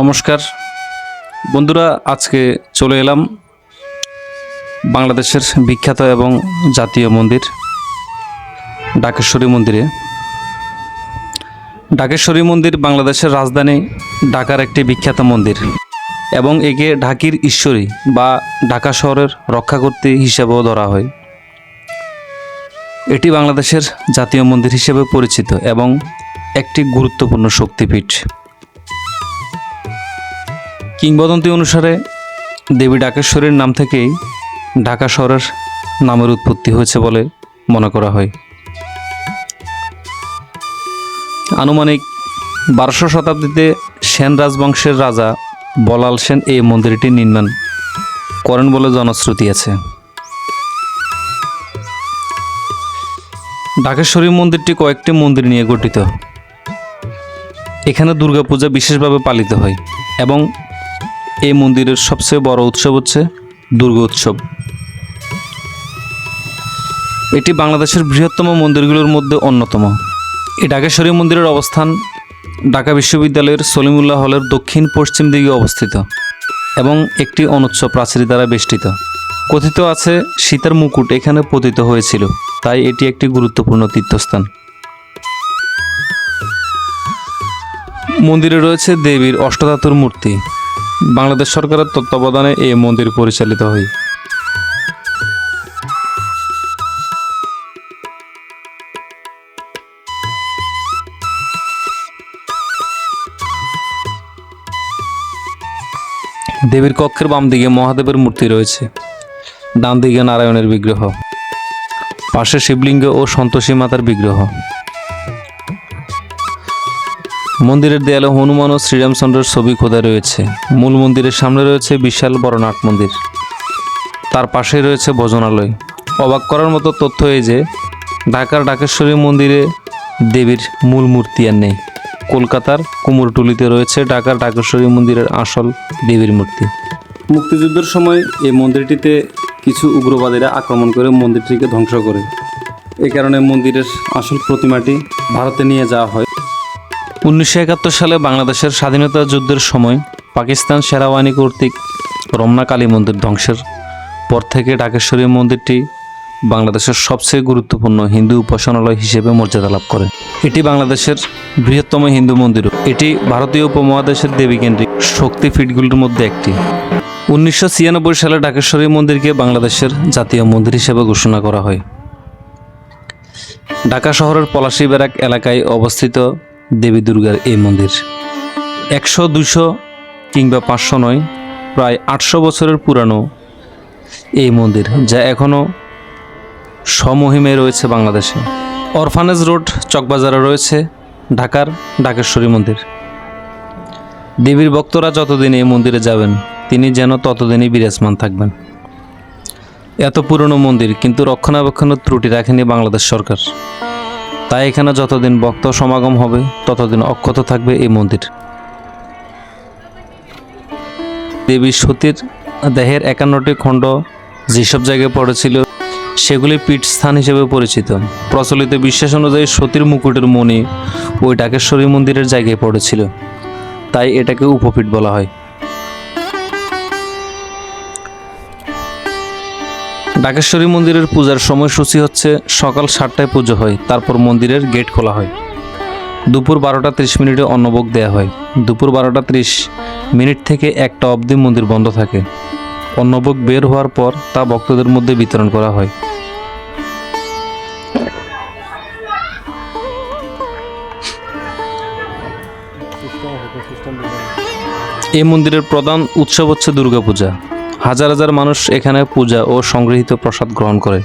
নমস্কার। বন্ধুরা, আজকে চলে এলাম বাংলাদেশের বিখ্যাত এবং জাতীয় মন্দির, ডাকেশ্বরী মন্দিরে। ডাকেশ্বরী মন্দির বাংলাদেশের রাজধানী ঢাকার একটি বিখ্যাত মন্দির এবং একে ঢাকির ঈশ্বরী বা ঢাকা শহরের রক্ষাকর্ত্রী হিসেবেও ধরা হয়। এটি বাংলাদেশের জাতীয় মন্দির হিসেবে পরিচিত এবং একটি গুরুত্বপূর্ণ শক্তিপীঠ। কিংবদন্তি অনুসারে দেবী ডাকেশ্বরীর নাম থেকেই ঢাকা শহরের নামের উৎপত্তি হয়েছে বলে মনে করা হয়। আনুমানিক বারোশো শতাব্দীতে সেন রাজবংশের রাজা বলাল সেন এই মন্দিরটি নির্মাণ করেন বলে জনশ্রুতি আছে। ঢাকেশ্বরী মন্দিরটি কয়েকটি মন্দির নিয়ে গঠিত। এখানে দুর্গাপূজা বিশেষভাবে পালিত হয় এবং এই মন্দিরের সবচেয়ে বড় উৎসব হচ্ছে দুর্গা উৎসব। এটি বাংলাদেশের বৃহত্তম মন্দিরগুলোর মধ্যে অন্যতম। এই ঢাকেশ্বরী মন্দিরের অবস্থান ঢাকা বিশ্ববিদ্যালয়ের সলিমুল্লাহ হলের দক্ষিণ পশ্চিম দিকে অবস্থিত এবং একটি অনুচ্চ প্রাচীর দ্বারা বেষ্টিত। কথিত আছে, সীতার মুকুট এখানে পতিত হয়েছিল, তাই এটি একটি গুরুত্বপূর্ণ তীর্থস্থান। মন্দিরে রয়েছে দেবীর অষ্টধাতুর মূর্তি। বাংলাদেশ সরকারের তত্ত্বাবধানে এই মন্দির পরিচালিত হয়। দেবীর কক্ষের বাম দিকে মহাদেবের মূর্তি রয়েছে। ডান দিকে নারায়ণের বিগ্রহ। পাশে শিবলিঙ্গ ও সন্তোষী মাতার বিগ্রহ। মন্দিরের দেয়ালে হনুমান ও শ্রীরামচন্দ্রের ছবি খোদা রয়েছে। মূল মন্দিরের সামনে রয়েছে বিশাল বড় নাট মন্দির। তার পাশেই রয়েছে ভোজনালয়। অবাক করার মতো তথ্য এই যে, ঢাকার ডাকেশ্বরী মন্দিরে দেবীর মূল মূর্তি আর নেই। কলকাতার কুমোরটুলিতে রয়েছে ঢাকার ডাকেশ্বরী মন্দিরের আসল দেবীর মূর্তি। মুক্তিযুদ্ধের সময় এই মন্দিরটিতে কিছু উগ্রবাদীরা আক্রমণ করে মন্দিরটিকে ধ্বংস করে। এই কারণে মন্দিরের আসল প্রতিমাটি ভারতে নিয়ে যাওয়া হয়। উনিশশো একাত্তর সালে বাংলাদেশের স্বাধীনতা যুদ্ধের সময় পাকিস্তান সেনাবাহিনী কর্তৃক রমনা কালী মন্দির ধ্বংসের পর থেকে ঢাকেশ্বরী মন্দিরটি বাংলাদেশের সবচেয়ে গুরুত্বপূর্ণ হিন্দু উপাসনালয় হিসেবে মর্যাদা লাভ করে। এটি বাংলাদেশের বৃহত্তম হিন্দু মন্দির। এটি ভারতীয় উপমহাদেশের দেবীকেন্দ্রিক ফিটগুলির মধ্যে একটি। উনিশশো ছিয়ানব্বই সালে ঢাকেশ্বরী মন্দিরকে বাংলাদেশের জাতীয় মন্দির হিসেবে ঘোষণা করা হয়। ঢাকা শহরের পলাশী ব্যারাক এলাকায় অবস্থিত দেবী দুর্গার এই মন্দির। একশো দুশো কিংবা পাঁচশো নয়, প্রায় আটশো বছরের পুরানো এই মন্দির, যা এখনও সমহিমে রয়েছে বাংলাদেশে। অরফানেজ রোড, চকবাজারে রয়েছে ঢাকার ঢাকেশ্বরী মন্দির। দেবীর ভক্তরা যতদিন এই মন্দিরে যাবেন, তিনি যেন ততদিনই বিরাজমান থাকবেন। এত পুরনো মন্দির কিন্তু রক্ষণাবেক্ষণের ত্রুটি রাখেনি বাংলাদেশ সরকার। তাই এখানে যতদিন ভক্ত সমাগম হবে, ততদিন অক্ষত থাকবে এই মন্দির। দেবী সতীর দেহের একান্নটি খণ্ড যেসব জায়গায় পড়েছিল, সেগুলি পীঠস্থান হিসেবে পরিচিত। প্রচলিত বিশ্বাস অনুযায়ী সতীর মুকুটের মণি ওই ডাকেশ্বরী মন্দিরের জায়গায় পড়েছিল। তাই এটাকে উপপীঠ বলা হয়। ডাকেশ্বরী মন্দিরের পূজার সময়সূচি হচ্ছে সকাল সাতটায় পুজো হয়, তারপর মন্দিরের গেট খোলা হয়। দুপুর বারোটা ত্রিশ মিনিটে অন্নভোগ দেওয়া হয়। দুপুর বারোটা ত্রিশ মিনিট থেকে একটা অবধি মন্দির বন্ধ থাকে। অন্নভোগ বের হওয়ার পর তা ভক্তদের মধ্যে বিতরণ করা হয়। এই মন্দিরের প্রধান উৎসব হচ্ছে দুর্গাপূজা। হাজার হাজার মানুষ এখানে পূজা ও সংগৃহীত প্রসাদ গ্রহণ করে।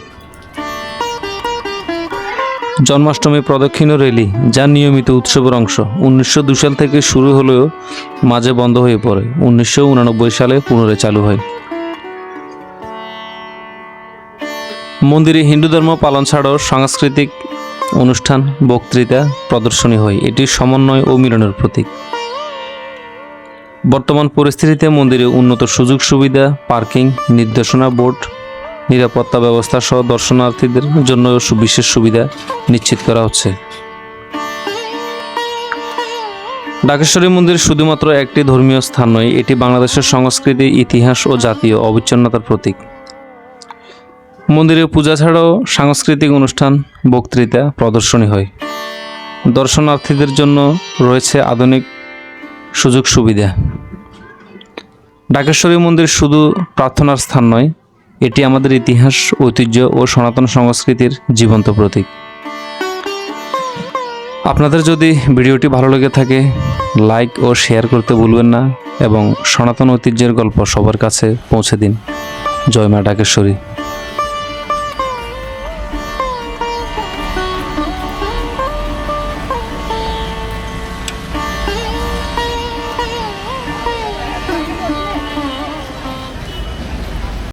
জন্মাষ্টমী প্রদক্ষিণ রেলি, যা নিয়মিত উৎসবের অংশ। উনিশশো সাল থেকে শুরু হলেও মাঝে বন্ধ হয়ে পড়ে। উনিশশো সালে পুনরায় চালু হয়। মন্দিরে হিন্দু ধর্ম পালন ছাড়াও সাংস্কৃতিক অনুষ্ঠান, বক্তৃতা, প্রদর্শনী হয়। এটি সমন্বয় ও মিলনের প্রতীক। বর্তমান পরিস্থিতিতে মন্দিরে উন্নত সুযোগ সুবিধা, পার্কিং, নির্দেশনা বোর্ড, নিরাপত্তা ব্যবস্থা সহ দর্শনার্থীদের জন্য বিশেষ সুবিধা নিশ্চিত করা হচ্ছে। ডাকেশ্বরী মন্দির শুধুমাত্র একটি ধর্মীয় স্থান নয়, এটি বাংলাদেশের সংস্কৃতি, ইতিহাস ও জাতীয় অবিচ্ছিন্নতার প্রতীক। মন্দিরে পূজা ছাড়াও সাংস্কৃতিক অনুষ্ঠান, বক্তৃতা, প্রদর্শনী হয়। দর্শনার্থীদের জন্য রয়েছে আধুনিক সুযোগ সুবিধা। ডাকেশ্বরী মন্দির শুধু প্রার্থনার স্থান নয়, এটি আমাদের ইতিহাস, ঐতিহ্য ও সনাতন সংস্কৃতির জীবন্ত প্রতীক। আপনাদের যদি ভিডিওটি ভালো লেগে থাকে, লাইক ও শেয়ার করতে ভুলবেন না এবং সনাতন ঐতিহ্যের গল্প সবার কাছে পৌঁছে দিন। জয় মা ডাকেশ্বরী।